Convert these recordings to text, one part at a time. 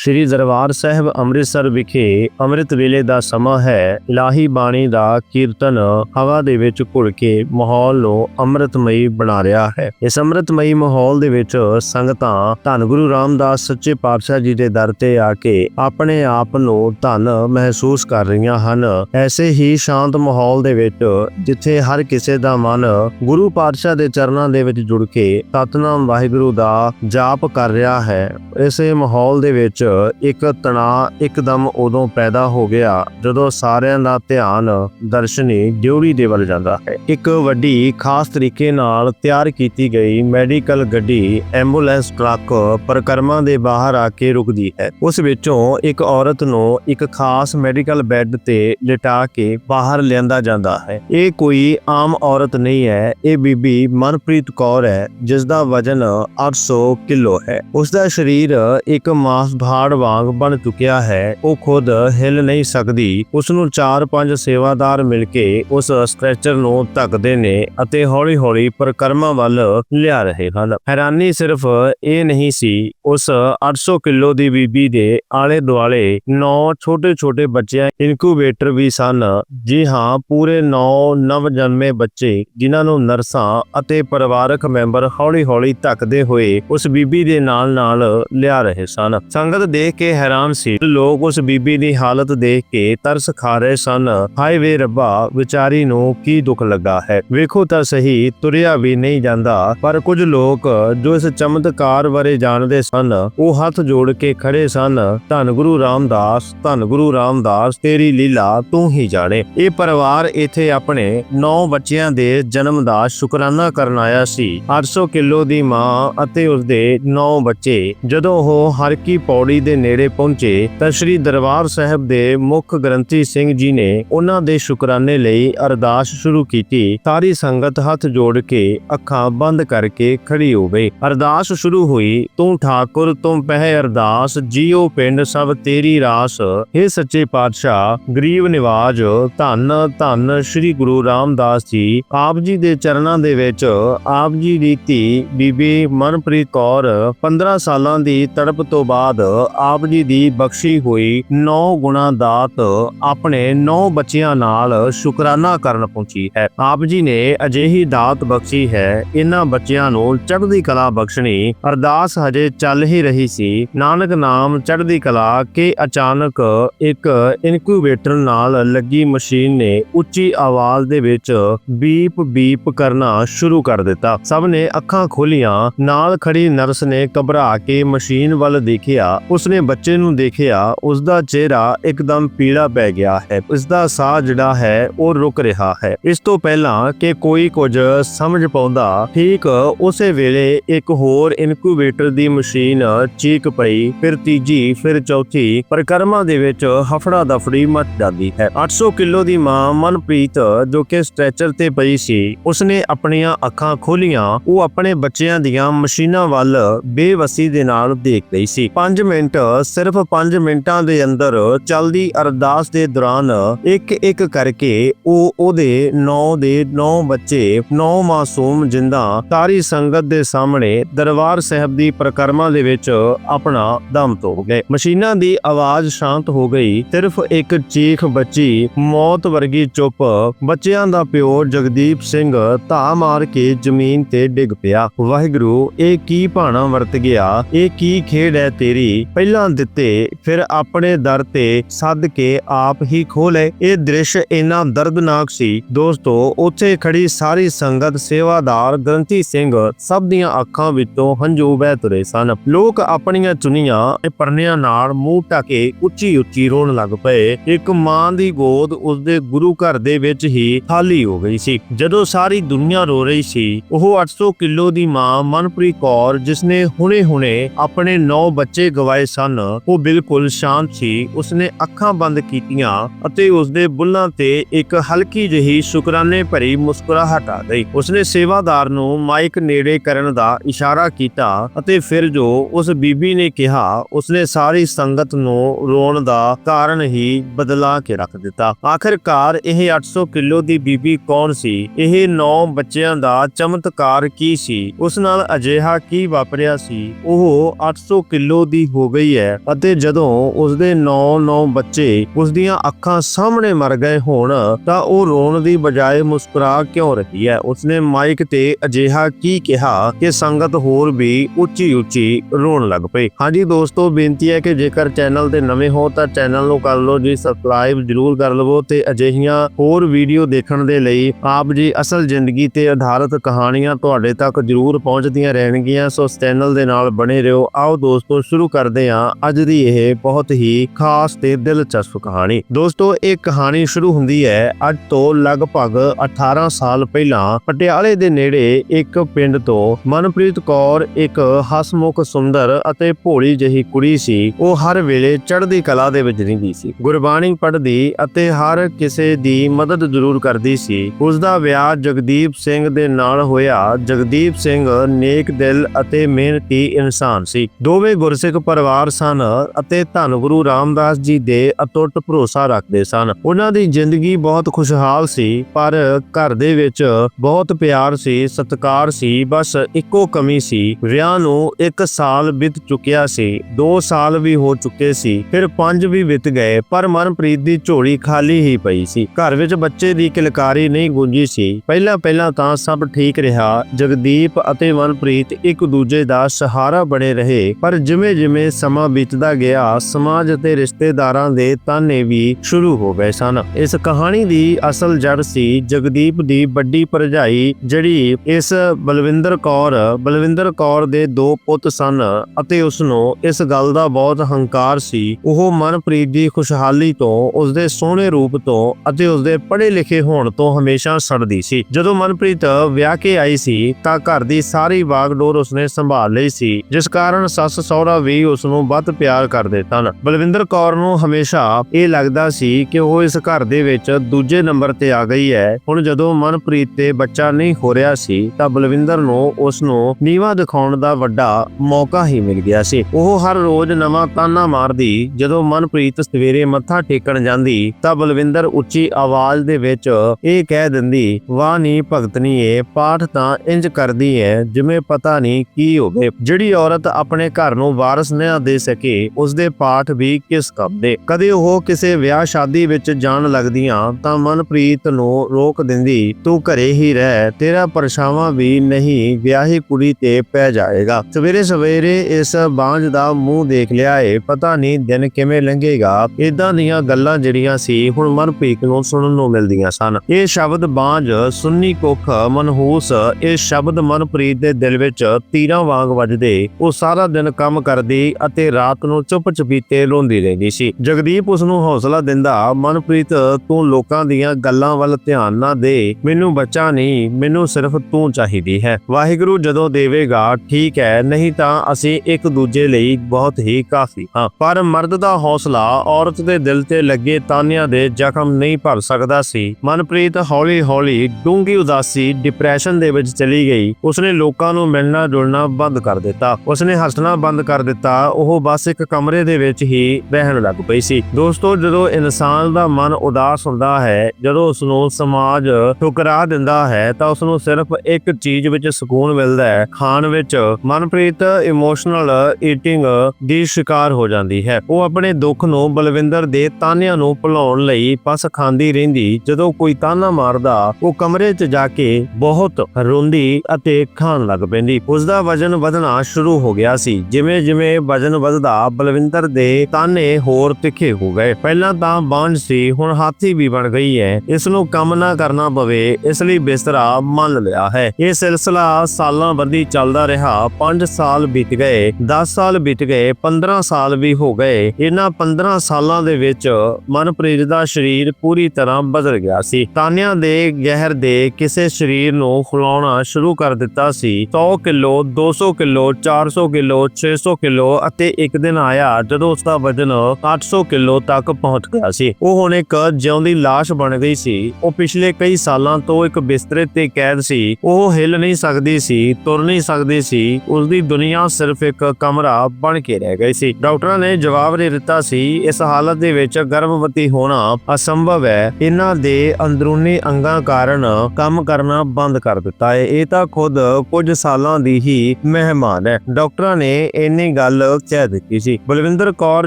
ਸ੍ਰੀ ਦਰਬਾਰ ਸਾਹਿਬ ਅੰਮ੍ਰਿਤਸਰ ਵਿਖੇ ਅੰਮ੍ਰਿਤ ਵੇਲੇ ਦਾ ਸਮਾਂ ਹੈ। ਇਲਾਹੀ ਬਾਣੀ ਦਾ ਕੀਰਤਨ ਹਵਾ ਦੇ ਵਿੱਚ ਘੁਲ ਕੇ ਮਾਹੌਲ ਨੂੰ ਅੰਮ੍ਰਿਤਮਈ ਬਣਾ ਰਿਹਾ ਹੈ। ਇਸ ਅੰਮ੍ਰਿਤਮਈ ਮਾਹੌਲ ਦੇ ਵਿੱਚ ਸੰਗਤਾਂ ਧੰਨ ਗੁਰੂ ਰਾਮਦਾਸ ਸੱਚੇ ਪਾਤਸ਼ਾਹ ਜੀ ਦੇ ਦਰ ਤੇ ਆ ਕੇ ਆਪਣੇ ਆਪ ਨੂੰ ਧਨ ਮਹਿਸੂਸ ਕਰ ਰਹੀਆਂ ਹਨ। ਐਸੇ ਹੀ ਸ਼ਾਂਤ ਮਾਹੌਲ ਦੇ ਵਿੱਚ ਜਿੱਥੇ ਹਰ ਕਿਸੇ ਦਾ ਮਨ ਗੁਰੂ ਪਾਤਸ਼ਾਹ ਦੇ ਚਰਨਾਂ ਦੇ ਵਿੱਚ ਜੁੜ ਕੇ ਸਤਨਾਮ ਵਾਹਿਗੁਰੂ ਦਾ ਜਾਪ ਕਰ ਰਿਹਾ ਹੈ, ਇਸੇ ਮਾਹੌਲ ਦੇ ਵਿੱਚ ਇੱਕ ਤਣਾਅ ਇੱਕਦਮ ਉਦੋਂ ਪੈਦਾ ਹੋ ਗਿਆ ਜਦੋਂ ਸਾਰਿਆਂ ਦਾ ਧਿਆਨ ਦਰਸ਼ਨੀ ਡਿਊਰੀ ਦੇ ਵੱਲ ਜਾਂਦਾ ਹੈ। ਇੱਕ ਵੱਡੀ ਖਾਸ ਤਰੀਕੇ ਨਾਲ ਤਿਆਰ ਕੀਤੀ ਗਈ ਮੈਡੀਕਲ ਗੱਡੀ ਐਂਬੂਲੈਂਸ ਟਰੱਕ ਪ੍ਰਕਰਮਾਂ ਦੇ ਬਾਹਰ ਆ ਕੇ ਰੁਕਦੀ ਹੈ। ਉਸ ਵਿੱਚੋਂ ਇੱਕ ਔਰਤ ਨੂੰ ਇੱਕ ਖਾਸ ਮੈਡੀਕਲ ਬੈੱਡ ਤੇ ਲਿਟਾ ਕੇ ਬਾਹਰ ਲਿਆਂਦਾ ਜਾਂਦਾ ਹੈ। ਇਹ ਕੋਈ ਆਮ ਔਰਤ ਨਹੀਂ ਹੈ, ਇਹ ਬੀਬੀ ਮਨਪ੍ਰੀਤ ਕੌਰ ਹੈ ਜਿਸ ਦਾ ਵਜ਼ਨ 800 ਕਿਲੋ ਹੈ। ਉਸ ਦਾ ਸਰੀਰ ਇੱਕ ਮਾਸ ਭਾੜ ਵਾਂਗ ਬਣ ਚੁੱਕਿਆ ਹੈ, ਉਹ ਖੁਦ ਹਿੱਲ ਨਹੀਂ ਸਕਦੀ। ਉਸ ਨੂੰ 4-5 ਸੇਵਾਦਾਰ ਮਿਲ ਕੇ ਉਸ ਸਟ੍ਰੈਚਰ ਨੂੰ ਧੱਕਦੇ ਨੇ ਅਤੇ ਹੌਲੀ-ਹੌਲੀ ਪ੍ਰਕਰਮਾਂ ਵੱਲ ਲਿਆ ਰਹੇ ਹਨ। ਹੈਰਾਨੀ ਸਿਰਫ ਇਹ ਨਹੀਂ ਸੀ, ਉਸ 800 ਕਿਲੋ ਦੀ ਬੀਬੀ ਦੇ ਆਲੇ ਦੁਆਲੇ 9 ਛੋਟੇ-ਛੋਟੇ ਬੱਚਿਆਂ ਇਨਕੂਬੇਟਰ ਵੀ ਸਨ। ਜੀ ਹਾਂ, ਪੂਰੇ 9 ਨਵ ਜਨਮੇ ਬੱਚੇ, ਜਿਨ੍ਹਾਂ ਨੂੰ ਨਰਸਾਂ ਅਤੇ ਪਰਿਵਾਰਕ ਮੈਂਬਰ ਹੌਲੀ-ਹੌਲੀ ਧੱਕਦੇ ਹੋਏ ਉਸ ਬੀਬੀ ਦੇ ਨਾਲ-ਨਾਲ ਲਿਆ ਰਹੇ ਸਨ। ਸੰਗਤ ਦੇਖ ਕੇ ਹੈਰਾਨ ਸੀ। ਲੋਕ ਉਸ ਬੀਬੀ ਦੀ ਹਾਲਤ ਦੇਖ ਕੇ ਤਰਸ ਖਾ ਰਹੇ ਸਨ। ਹਾਏ ਵੇ ਰੱਬਾ, ਵਿਚਾਰੀ ਨੂੰ ਕੀ ਦੁੱਖ ਲੱਗਾ ਹੈ। ਵੇਖੋ ਤਾਂ ਸਹੀ, ਤੁਰਿਆ ਵੀ ਨਹੀਂ ਜਾਂਦਾ, ਪਰ ਕੁਝ ਲੋਕ ਜੋ ਇਸ ਚਮਤਕਾਰ ਬਾਰੇ ਜਾਣਦੇ ਸਨ, ਉਹ ਹੱਥ ਜੋੜ ਕੇ ਖੜੇ ਸਨ। ਧੰਨ ਗੁਰੂ ਰਾਮਦਾਸ, ਧੰਨ ਗੁਰੂ ਰਾਮਦਾਸ, ਤੇਰੀ ਲੀਲਾ ਤੂੰ ਹੀ ਜਾਣੇ। ਇਹ ਪਰਿਵਾਰ ਇੱਥੇ ਆਪਣੇ 9 ਬੱਚਿਆਂ ਦੇ ਜਨਮ ਦਾ ਸ਼ੁਕਰਾਨਾ ਕਰਨ ਆਇਆ ਸੀ। 800 ਕਿਲੋ ਦੀ ਮਾਂ ਅਤੇ ਉਸਦੇ 9 ਬੱਚੇ, ਜਦੋਂ ਉਹ ਹਰ ਕੀ ਪੌੜੀ ਦੇ ਨੇੜੇ ਪਹੁੰਚੇ ਤਾਂ ਸ੍ਰੀ ਦਰਬਾਰ ਸਾਹਿਬ ਦੇ ਮੁੱਖ ਗ੍ਰੰਥੀ ਸਿੰਘ ਜੀ ਨੇ ਉਹਨਾਂ ਦੇ ਸ਼ੁਕਰਾਨੇ ਲਈ ਅਰਦਾਸ ਸ਼ੁਰੂ ਕੀਤੀ। ਸਾਰੀ ਸੰਗਤ ਹੱਥ ਜੋੜ ਕੇ ਅੱਖਾਂ ਬੰਦ ਕਰਕੇ ਖੜੀ ਹੋ ਗਈ। ਅਰਦਾਸ ਸ਼ੁਰੂ ਹੋਈ, ਤੂੰ ਠਾਕੁਰ, ਤੂੰ ਪਹਿ ਅਰਦਾਸ, ਜੀਓ ਪਿੰਡ ਸਭ ਤੇਰੀ ਰਾਸ। हे ਸੱਚੇ ਪਾਤਸ਼ਾਹ, ਗਰੀਬ ਨਿਵਾਜ, ਧੰਨ ਧੰਨ ਸ੍ਰੀ ਗੁਰੂ ਰਾਮਦਾਸ ਜੀ। ਆਪ ਜੀ ਦੇ ਚਰਨਾਂ ਦੇ ਵਿੱਚ ਆਪ ਜੀ ਦੀ ਧੀ ਬੀਬੀ ਮਨਪ੍ਰੀਤ ਕੌਰ 15 ਸਾਲਾਂ ਦੀ ਤੜਪ ਤੋਂ ਬਾਅਦ ਆਪ ਜੀ ਦੀ ਬਖਸ਼ੀ ਹੋਈ 9 ਗੁਣਾ ਦਾਤ ਆਪਣੇ 9 ਬੱਚਿਆਂ ਨਾਲ ਸ਼ੁਕਰਾਨਾ ਕਰਨ ਪਹੁੰਚੀ ਹੈ। ਆਪ ਜੀ ਨੇ ਅਜਿਹੀ ਦਾਤ ਬਖਸ਼ੀ ਹੈ ਇਹਨਾਂ ਬੱਚਿਆਂ ਨੂੰ ਚੜ੍ਹਦੀ ਕਲਾ ਬਖਸ਼ਣੀ ਅਰਦਾਸ ਹਜੇ ਚੱਲ ਹੀ ਰਹੀ ਸੀ। ਨਾਨਕ ਨਾਮ ਚੜ੍ਹਦੀ ਕਲਾ ਕੇ ਅਚਾਨਕ ਇੱਕ ਇਨਕੂਬੇਟਰ ਨਾਲ ਲੱਗੀ ਮਸ਼ੀਨ ਨੇ ਉੱਚੀ ਆਵਾਜ਼ ਦੇ ਵਿੱਚ ਬੀਪ ਬੀਪ ਕਰਨਾ ਸ਼ੁਰੂ ਕਰ ਦਿੱਤਾ। ਸਭ ਨੇ ਅੱਖਾਂ ਖੋਲੀਆਂ, ਨਾਲ ਖੜੀ ਨਰਸ ਨੇ ਘਬਰਾ ਕੇ ਮਸ਼ੀਨ ਵੱਲ ਦੇਖਿਆ ਉਸਨੇ ਬੱਚੇ ਨੂੰ ਦੇਖਿਆ ਉਸ ਦਾ ਚਿਹਰਾ ਇੱਕਦਮ ਪੀਲਾ ਪੈ ਗਿਆ ਹੈ। ਉਸ ਦਾ ਸਾਹ ਜਿਹੜਾ ਹੈ, ਉਹ ਰੁਕ ਰਿਹਾ ਹੈ। ਇਸ ਤੋਂ ਪਹਿਲਾਂ ਕਿ ਕੋਈ ਕੁਝ ਸਮਝ ਪਾਉਂਦਾ, ਠੀਕ ਉਸੇ ਵੇਲੇ ਇੱਕ ਹੋਰ ਇਨਕੂਬੇਟਰ ਦੀ ਮਸ਼ੀਨ ਚੀਕ ਪਈ, ਫਿਰ ਤੀਜੀ, ਫਿਰ ਚੌਥੀ, ਪ੍ਰਕਰਮਾਂ ਦੇ ਵਿੱਚ ਹਫੜਾ ਦਫੜੀ ਮਚ ਜਾਂਦੀ ਹੈ। 800 ਕਿਲੋ ਦੀ ਮਾਂ ਮਨਪ੍ਰੀਤ, ਜੋ ਕਿ ਸਟ੍ਰੈਚਰ ਤੇ ਪਈ ਸੀ, ਉਸਨੇ ਆਪਣੀਆਂ ਅੱਖਾਂ ਖੋਲੀਆਂ, ਉਹ ਆਪਣੇ ਬੱਚਿਆਂ ਦੀਆਂ ਮਸ਼ੀਨਾਂ ਵੱਲ ਬੇਵਸੀ ਦੇ ਨਾਲ ਦੇਖ ਰਹੀ ਸੀ। 5 ਮਿੰਟ ਸਿਰਫ 5 ਮਿੰਟਾਂ ਦੇ ਅੰਦਰ ਚੱਲਦੀ ਅਰਦਾਸ ਦੇ ਦੌਰਾਨ ਇੱਕ ਇੱਕ ਕਰਕੇ ਉਹ ਉਹਦੇ 9 ਦੇ 9 ਬੱਚੇ 9 ਮਾਸੂਮ ਜਿੰਦਾ ਸਾਰੀ ਸੰਗਤ ਦੇ ਸਾਹਮਣੇ ਦਰਬਾਰ ਸਾਹਿਬ ਦੀ ਪ੍ਰਕਰਮਾਂ ਦੇ ਵਿੱਚ ਆਪਣਾ ਦਮ ਤੋੜ ਗਏ। ਮਸ਼ੀਨਾਂ ਦੀ ਆਵਾਜ਼ ਸ਼ਾਂਤ ਹੋ ਗਈ। ਸਿਰਫ ਇੱਕ ਚੀਖ ਬੱਚੀ ਮੌਤ ਵਰਗੀ ਚੁੱਪ ਬੱਚਿਆਂ ਦਾ ਪਿਓ ਜਗਦੀਪ ਸਿੰਘ ਧਾ ਮਾਰ ਕੇ ਜ਼ਮੀਨ ਤੇ ਡਿੱਗ ਪਿਆ। ਵਾਹਿਗੁਰੂ, ਇਹ ਕੀ ਭਾਣਾ ਵਰਤ ਗਿਆ? ਇਹ ਕੀ ਖੇਡ ਹੈ ਤੇਰੀ? ਪਹਿਲਾਂ ਦਿੱਤੇ, ਫਿਰ ਆਪਣੇ ਦਰ ਤੇ ਸੱਦ ਕੇ ਆਪ ਹੀ ਖੋਲੇ ਇਹ ਦ੍ਰਿਸ਼ ਇੰਨਾ ਦਰਦਨਾਕ ਸੀ, ਦੋਸਤੋ, ਉੱਥੇ ਖੜੀ ਸਾਰੀ ਸੰਗਤ, ਸੇਵਾਦਾਰ, ਗ੍ਰੰਥੀ ਸਿੰਘ ਸਭ ਦੀਆਂ ਅੱਖਾਂ ਵਿੱਚੋਂ ਹੰਝੂ ਵਹਿ ਤੁਰੇ ਸਨ। ਲੋਕ ਆਪਣੀਆਂ ਚੁਨੀਆਂ ਤੇ ਪਰਨਿਆਂ ਨਾਲ ਮੂੰਹ ਢਕੇ ਉੱਚੀ ਉੱਚੀ ਰੋਣ ਲੱਗ ਪਏ। ਇੱਕ ਮਾਂ ਦੀ ਗੋਦ ਉਸਦੇ ਗੁਰੂ ਘਰ ਦੇ ਵਿੱਚ ਹੀ ਖਾਲੀ ਹੋ ਗਈ ਸੀ। ਜਦੋਂ ਸਾਰੀ ਦੁਨੀਆ ਰੋ ਰਹੀ ਸੀ, ਉਹ 800 ਕਿਲੋ ਦੀ ਮਾਂ ਮਨਪ੍ਰੀਤ ਕੌਰ, ਜਿਸਨੇ ਹੁਣੇ-ਹੁਣੇ ਆਪਣੇ 9 ਬੱਚੇ ਗਵਾਏ ਸਨ। ਉਹ ਬਿਲਕੁਲ ਸ਼ਾਂਤ ਸੀ। ਉਸਨੇ ਅੱਖਾਂ ਬੰਦ ਕੀਤੀਆਂ ਅਤੇ ਉਸਦੇ ਬੁੱਲਾਂ ਤੇ ਇੱਕ ਹਲਕੀ ਜਿਹੀ ਸ਼ੁਕਰਾਨੇ ਭਰੀ ਮੁਸਕਰਾਹਟ ਆ ਗਈ। ਉਸਨੇ ਸੇਵਾਦਾਰ ਨੂੰ ਮਾਈਕ ਨੇੜੇ ਕਰਨ ਦਾ ਇਸ਼ਾਰਾ ਕੀਤਾ ਅਤੇ ਫਿਰ ਜੋ ਉਸ ਬੀਬੀ ਨੇ ਕਿਹਾ, ਉਸਨੇ ਸਾਰੀ ਸੰਗਤ ਨੂੰ ਰੋਣ ਦਾ ਕਾਰਨ ਹੀ ਬਦਲਾ ਕੇ ਰੱਖ ਦਿੱਤਾ। ਆਖਿਰਕਾਰ ਇਹ 800 ਕਿਲੋ ਦੀ ਬੀਬੀ ਕੌਣ ਸੀ? ਇਹ 9 ਬੱਚਿਆਂ ਦਾ ਚਮਤਕਾਰ ਕੀ ਸੀ? ਉਸ ਨਾਲ ਅਜਿਹਾ ਕੀ ਵਾਪਰਿਆ ਸੀ? ਉਹ 800 ਕਿਲੋ ਦੀ ਹੋ ਹੋ ਗਈ ਹੈ ਅਤੇ ਜਦੋਂ ਉਸਦੇ 9-9 ਬੱਚੇ ਉਸ ਦੀਆਂ ਅੱਖਾਂ ਸਾਹਮਣੇ ਮਰ ਗਏ ਹੋਣ ਤਾਂ ਉਹ ਰੋਣ ਦੀ ਬਜਾਏ ਮੁਸਕਰਾ ਕਿਉਂ ਰਹੀ ਹੈ? ਉਸਨੇ ਮਾਈਕ ਤੇ ਅਜਿਹਾ ਕੀ ਕਿਹਾ ਕਿ ਸੰਗਤ ਹੋਰ ਵੀ ਉੱਚੀ-ਉੱਚੀ ਰੋਣ ਲੱਗ ਪਈ। ਹਾਂਜੀ ਦੋਸਤੋ, ਬੇਨਤੀ ਹੈ ਕਿ ਜੇਕਰ ਚੈਨਲ ਤੇ ਨਵੇਂ ਹੋ ਤਾਂ ਚੈਨਲ ਨੂੰ ਕਰ ਲਓ ਜੀ, ਸਬਸਕ੍ਰਾਈਬ ਜਰੂਰ ਕਰ ਲਵੋ ਤੇ ਅਜਿਹੀਆਂ ਹੋਰ ਵੀਡੀਓ ਦੇਖਣ ਦੇ ਲਈ ਆਪ ਜੀ ਅਸਲ ਜ਼ਿੰਦਗੀ ਤੇ ਆਧਾਰਿਤ ਕਹਾਣੀਆਂ ਤੁਹਾਡੇ ਤੱਕ ਜਰੂਰ ਪਹੁੰਚਦੀਆਂ ਰਹਿਣਗੀਆਂ। ਸੋ ਇਸ ਚੈਨਲ ਦੇ ਨਾਲ ਬਣੇ ਰਹੋ। ਆਓ ਦੋਸਤੋ, ਸ਼ੁਰੂ ਕਰਦੇ ਹਾਂ ਅੱਜ ਦੀ ਇਹ ਬਹੁਤ ਹੀ ਖਾਸ ਤੇ ਦਿਲਚਸਪ ਕਹਾਣੀ। ਦੋਸਤੋ, ਇਹ ਕਹਾਣੀ ਸ਼ੁਰੂ ਹੁੰਦੀ ਹੈ ਅੱਜ ਤੋਂ ਲਗਭਗ 18 ਸਾਲ ਪਹਿਲਾਂ ਪਟਿਆਲੇ ਦੇ ਨੇੜੇ ਇੱਕ ਪਿੰਡ ਤੋਂ ਮਨਪ੍ਰੀਤ ਕੌਰ, ਇੱਕ ਹਸਮੁਖ ਸੁੰਦਰ ਅਤੇ ਭੋਲੀ ਜਿਹੀ ਕੁੜੀ ਸੀ। ਉਹ ਹਰ ਵੇਲੇ ਚੜ੍ਹਦੀ ਕਲਾ ਦੇ ਵਿੱਚ ਰਹਿੰਦੀ ਸੀ। ਗੁਰਬਾਣੀ ਪੜ੍ਹਦੀ ਅਤੇ ਹਰ ਕਿਸੇ ਦੀ ਮਦਦ ਜ਼ਰੂਰ ਕਰਦੀ ਸੀ। ਉਸ ਦਾ ਵਿਆਹ ਜਗਦੀਪ ਸਿੰਘ ਦੇ ਨਾਲ ਹੋਇਆ। ਜਗਦੀਪ ਸਿੰਘ ਨੇਕ ਦਿਲ ਅਤੇ ਮਿਹਨਤੀ ਇਨਸਾਨ ਸੀ। ਦੋਵੇਂ ਗੁਰਸਿੱਖ ਪਰਿਵਾਰ ਸਨ ਅਤੇ ਧੰਨ ਗੁਰੂ ਰਾਮਦਾਸ ਜੀ ਦੇ ਅਟੁੱਟ ਭਰੋਸਾ ਰੱਖਦੇ ਸਨ। ਉਹਨਾਂ ਦੀ ਜ਼ਿੰਦਗੀ ਬਹੁਤ ਖੁਸ਼ਹਾਲ ਸੀ, ਪਰ ਘਰ ਦੇ ਵਿੱਚ ਬਹੁਤ ਪਿਆਰ ਸੀ, ਸਤਿਕਾਰ ਸੀ, ਬਸ ਇੱਕੋ ਕਮੀ ਸੀ। ਵਿਆਹ ਨੂੰ 1 ਸਾਲ ਬੀਤ ਚੁੱਕਿਆ ਸੀ 2 ਸਾਲ ਵੀ ਹੋ ਚੁੱਕੇ ਸੀ, ਫਿਰ 5 ਵੀ ਬੀਤ ਗਏ, ਪਰ ਮਨਪ੍ਰੀਤ ਦੀ ਝੋਲੀ ਖਾਲੀ ਹੀ ਪਈ ਸੀ। ਘਰ ਵਿੱਚ ਬੱਚੇ ਦੀ ਕਿਲਕਾਰੀ ਨਹੀਂ ਗੂੰਜੀ ਸੀ। ਪਹਿਲਾਂ ਪਹਿਲਾਂ ਤਾਂ ਸਭ ਠੀਕ ਰਿਹਾ, ਜਗਦੀਪ ਅਤੇ ਮਨਪ੍ਰੀਤ ਇੱਕ ਦੂਜੇ ਦਾ ਸਹਾਰਾ ਬਣੇ ਰਹੇ, ਪਰ ਜਿਵੇਂ ਜਿਵੇਂ ਸਮਾਂ ਬੀਤਦਾ ਗਿਆ, ਸਮਾਜ ਅਤੇ ਰਿਸ਼ਤੇਦਾਰਾਂ ਦੇ ਤਾਨੇ ਵੀ ਸ਼ੁਰੂ ਹੋ ਗਏ ਸਨ। ਇਸ ਕਹਾਣੀ ਦੀ ਅਸਲ ਜੜ ਸੀ ਜਗਦੀਪ ਦੀ ਵੱਡੀ ਭਰਜਾਈ, ਜਿਹੜੀ ਇਸ ਬਲਵਿੰਦਰ ਕੌਰ ਬਲਵਿੰਦਰ ਕੌਰ ਦੇ ਦੋ ਪੁੱਤ ਸਨ ਅਤੇ ਉਸ ਨੂੰ ਇਸ ਗੱਲ ਦਾ ਬਹੁਤ ਹੰਕਾਰ ਸੀ। ਉਹ ਮਨਪ੍ਰੀਤ ਦੀ ਖੁਸ਼ਹਾਲੀ ਤੋਂ ਉਸ ਦੇ ਸੋਹਣੇ ਰੂਪ ਤੋਂ ਅਤੇ ਉਸ ਦੇ ਪੜ੍ਹੇ ਲਿਖੇ ਹੋਣ ਤੋਂ ਹਮੇਸ਼ਾ ਸੜਦੀ ਸੀ। ਜਦੋਂ ਮਨਪ੍ਰੀਤ ਵਿਆਹ ਕੇ ਆਈ ਸੀ, ਤਾਂ ਘਰ ਦੀ ਸਾਰੀ ਬਾਗਡੋਰ ਉਸਨੇ ਸੰਭਾਲ ਲਈ ਸੀ, ਜਿਸ ਕਾਰਨ ਸੱਸ ਸਹੁਰਾ ਵੀ ਉਸ ਨੂੰ ਵੱਧ ਪਿਆਰ ਕਰਦੇ ਸਨ ਬਲਵਿੰਦਰ ਕੌਰ ਨੂੰ ਹਮੇਸ਼ਾ ਇਹ ਲੱਗਦਾ ਸੀ ਕਿ ਉਹ ਇਸ ਘਰ ਦੇ ਵਿੱਚ ਦੂਜੇ ਨੰਬਰ ਤੇ ਆ ਗਈ ਹੈ। ਹੁਣ ਜਦੋਂ ਮਨਪ੍ਰੀਤ ਤੇ ਬੱਚਾ ਨਹੀਂ ਹੋ ਰਿਹਾ ਸੀ, ਤਾਂ ਬਲਵਿੰਦਰ ਨੂੰ ਉਸ ਨੂੰ ਨੀਵਾ ਦਿਖਾਉਣ ਦਾ ਵੱਡਾ ਮੌਕਾ ਹੀ ਮਿਲ ਗਿਆ ਸੀ। ਉਹ ਹਰ ਰੋਜ਼ ਨਵਾਂ ਤਾਨਾ ਮਾਰਦੀ, ਜਦੋਂ ਮਨਪ੍ਰੀਤ ਸਵੇਰੇ ਮੱਥਾ ਟੇਕਣ ਜਾਂਦੀ, ਤਾਂ ਬਲਵਿੰਦਰ ਉੱਚੀ ਆਵਾਜ਼ ਦੇ ਵਿੱਚ ਇਹ ਕਹਿ ਦਿੰਦੀ, ਵਾਹ ਨੀ ਭਗਤਨੀ ਪਾਠ ਤਾਂ ਇੰਜ ਕਰਦੀ ਹੈ ਜਿਵੇਂ ਪਤਾ ਨਹੀਂ ਕੀ ਹੋਵੇ। ਜਿਹੜੀ ਔਰਤ ਆਪਣੇ ਘਰ ਨੂੰ ਵਾਰਸ ਨਾ ਦੇ ਸਕੇ ਉਸ ਦੇ ਪਾਠ ਵੀ ਕਿਸ ਕੰਮ ਦੇ? ਕਦੇ ਉਹ ਕਿਸੇ ਵਿਆਹ ਸ਼ਾਦੀ ਵਿੱਚ ਜਾਣ ਲੱਗਦੀਆਂ ਤਾਂ ਮਨਪ੍ਰੀਤ ਨੂੰ ਰੋਕ ਦਿੰਦੀ, ਤੂੰ ਘਰੇ ਹੀ ਰਹਿ, ਤੇਰਾ ਪਰਛਾਵਾਂ ਵੀ ਨਹੀਂ, ਵਿਆਹੀ ਕੁੜੀ ਤੇ ਪੈ ਜਾਏਗਾ। ਸਵੇਰੇ ਸਵੇਰੇ ਇਸ ਬਾਂਝ ਦਾ ਮੂੰਹ ਦੇਖ ਲਿਆ ਏ, ਪਤਾ ਨਹੀਂ ਦਿਨ ਕਿਵੇਂ ਲੰਘੇਗਾ। ਇਦਾਂ ਦੀਆਂ ਗੱਲਾਂ ਜਿਹੜੀਆਂ ਸੀ, ਹੁਣ ਮਨਪ੍ਰੀਤ ਨੂੰ ਸੁਣਨ ਨੂੰ ਮਿਲਦੀਆਂ ਸਨ। ਇਹ ਸ਼ਬਦ ਬਾਂਝ, ਸੁੰਨੀ ਕੁੱਖ, ਮਨਹੂਸ, ਇਹ ਸ਼ਬਦ ਮਨਪ੍ਰੀਤ ਦੇ ਦਿਲ ਵਿੱਚ ਤੀਰਾਂ ਵਾਂਗ ਵੱਜਦੇ, ਉਹ ਸਾਰਾ ਦਿਨ ਕੰਮ ਕਰਦੀ ਅਤੇ ਰਾਤ ਨੂੰ ਚੁੱਪ ਚੁਪੀਤੇ ਰੋਂਦੀ ਰਹਿੰਦੀ ਸੀ। ਜਗਦੀਪ ਉਸ ਨੂੰ ਹੌਸਲਾ ਦਿੰਦਾ, ਮਨਪ੍ਰੀਤ, ਤੂੰ ਲੋਕਾਂ ਦੀਆਂ ਗੱਲਾਂ ਵੱਲ ਧਿਆਨ ਨਾ ਦੇ। ਮੈਨੂੰ ਬੱਚਾ ਨਹੀਂ, ਮੈਨੂੰ ਸਿਰਫ ਤੂੰ ਚਾਹੀਦੀ ਹੈ। ਵਾਹਿਗੁਰੂ ਜਦੋਂ ਦੇਵੇਗਾ, ਠੀਕ ਹੈ, ਨਹੀਂ ਤਾਂ ਅਸੀਂ ਇੱਕ ਦੂਜੇ ਲਈ ਬਹੁਤ ਹੀ ਕਾਫੀ ਹਾਂ। ਪਰ ਮਰਦ ਦਾ ਹੌਸਲਾ ਔਰਤ ਦੇ ਦਿਲ ਤੇ ਲੱਗੇ ਤਾਨਿਆਂ ਦੇ ਜ਼ਖਮ ਨਹੀਂ ਭਰ ਸਕਦਾ ਸੀ। ਮਨਪ੍ਰੀਤ ਹੌਲੀ-ਹੌਲੀ ਡੂੰਗੀ ਉਦਾਸੀ, ਡਿਪਰੈਸ਼ਨ ਦੇ ਵਿੱਚ ਚਲੀ ਗਈ। ਉਸਨੇ ਲੋਕਾਂ ਨੂੰ ਮਿਲਣਾ ਜੁਲਣਾ ਬੰਦ ਕਰ ਦਿੱਤਾ। ਉਸਨੇ ਹੱਸਣਾ ਬੰਦ ਕਰ ਦਿੱਤਾ। ਉਹ ਬਸ ਇੱਕ ਕਮਰੇ ਦੇ ਵਿੱਚ ਹੀ ਰਹਿਣ ਲੱਗ ਪਈ ਸੀ। ਦੋਸਤੋ, ਜਦੋਂ ਇਨਸਾਨ ਦਾ ਮਨ ਉਦਾਸ ਹੁੰਦਾ ਹੈ, ਜਦੋਂ ਉਸ ਨੂੰ ਸਮਾਜ ਠੁਕਰਾ ਦਿੰਦਾ ਹੈ, ਤਾਂ ਉਸ ਨੂੰ ਸਿਰਫ ਇੱਕ ਚੀਜ਼ ਵਿੱਚ ਸਕੂਨ ਮਿਲਦਾ ਹੈ, ਖਾਣ ਵਿੱਚ। ਮਨਪ੍ਰੀਤ ਇਮੋਸ਼ਨਲ ਈਟਿੰਗ ਦੀ ਸ਼ਿਕਾਰ ਹੋ ਜਾਂਦੀ ਹੈ। ਉਹ ਆਪਣੇ ਦੁੱਖ ਨੂੰ ਬਲਵਿੰਦਰ ਦੇ ਤਾਨਿਆਂ ਨੂੰ ਭੁਲਾਉਣ ਲਈ ਪਸ ਖਾਂਦੀ ਰਹਿੰਦੀ। ਜਦੋਂ ਕੋਈ ਤਾਨਾ ਮਾਰਦਾ, ਉਹ ਕਮਰੇ 'ਚ ਜਾ ਕੇ ਬਹੁਤ ਰੋਂਦੀ ਅਤੇ ਖਾਣ ਲੱਗ ਪੈਂਦੀ। ਉਸ ਦਾ ਵਜਨ ਵਧਣਾ ਸ਼ੁਰੂ ਹੋ ਗਿਆ ਸੀ। ਜਿਵੇਂ ਜਿਵੇਂ ਵਜਨ ਵਧਦਾ ਬਲਵਿੰਦਰ ਦੇ ਤਾਨੇ ਹੋਰ ਤਿੱਖੇ ਹੋ ਗਏ। ਪਹਿਲਾਂ ਤਾਂ ਬਾਂਝ ਸੀ, ਹੁਣ ਹਾਥੀ ਵੀ ਬਣ ਗਈ ਹੈ। ਇਸ ਨੂੰ ਕੰਮ ਨਾ ਕਰਨਾ ਪਵੇ, ਇਸ ਲਈ ਬਿਸਤਰਾ ਮੰਨ ਲਿਆ ਹੈ। ਇਹ ਸਿਲਸਿਲਾ ਸਾਲਾਂ ਬੱਧੀ ਚੱਲਦਾ ਰਿਹਾ। 5 ਸਾਲ ਬੀਤ ਗਏ 10 ਸਾਲ ਬੀਤ ਗਏ 15 ਸਾਲ ਵੀ ਹੋ ਗਏ। ਇਹਨਾਂ 15 ਸਾਲਾਂ ਦੇ ਵਿੱਚ ਮਨਪ੍ਰੀਤ ਦਾ ਸਰੀਰ ਪੂਰੀ ਤਰ੍ਹਾਂ ਬਦਲ ਗਿਆ ਸੀ। ਤਾਨਿਆਂ ਦੇ ਗਹਿਰ ਦੇ ਕਿਸੇ ਸਰੀਰ ਨੂੰ ਖੁਲਾਉਣਾ ਸ਼ੁਰੂ ਕਰ ਦਿੱਤਾ ਸੀ। 100 ਕਿਲੋ 200 ਕਿਲੋ 400 ਕਿਲੋ 600 ਕਿਲੋ ਅਤੇ ਇੱਕ ਦਿਨ ਆਇਆ ਜਦੋਂ ਉਸ ਦਾ ਵਜ਼ਨ 800 ਕਿਲੋ ਤੱਕ ਪਹੁੰਚ ਗਿਆ ਸੀ। ਉਹ ਹੁਣ ਇੱਕ ਜਿਉਂਦੀ ਲਾਸ਼ ਬਣ ਗਈ ਸੀ। ਉਹ ਪਿਛਲੇ ਕਈ ਸਾਲਾਂ ਤੋਂ ਇੱਕ ਬਿਸਤਰੇ ਤੇ ਕੈਦ ਸੀ। ਉਹ ਹਿੱਲ ਨਹੀਂ ਸਕਦੀ ਸੀ, ਤੁਰ ਨਹੀਂ ਸਕਦੀ ਸੀ। ਉਸ ਦੀ ਦੁਨੀਆ ਸਿਰਫ ਇੱਕ ਕਮਰਾ ਬਣ ਕੇ ਰਹਿ ਗਈ ਸੀ। ਡਾਕਟਰਾਂ ਨੇ ਜਵਾਬ ਦੇ ਦਿੱਤਾ ਸੀ, ਇਸ ਹਾਲਤ ਦੇ ਵਿੱਚ ਗਰਭਵਤੀ ਹੋਣਾ ਅਸੰਭਵ ਹੈ। ਇਹਨਾਂ ਦੇ ਅੰਦਰੂਨੀ ਅੰਗਾਂ ਕਾਰਨ ਕੰਮ ਕਰਨਾ ਬੰਦ ਕਰ ਦਿੱਤਾ ਹੈ। ਇਹ ਤਾਂ ਖੁਦ ਕੁਝ ਸਾਲਾਂ ਦੀ ਹੀ ਮਹਿਮਾਨ ਹੈ। ਡਾਕਟਰਾਂ ਨੇ ਇੰਨੀ ਗੱਲ ਕਹਿ ਦਿੱਤੀ ਸੀ। ਬਲਵਿੰਦਰ ਕੌਰ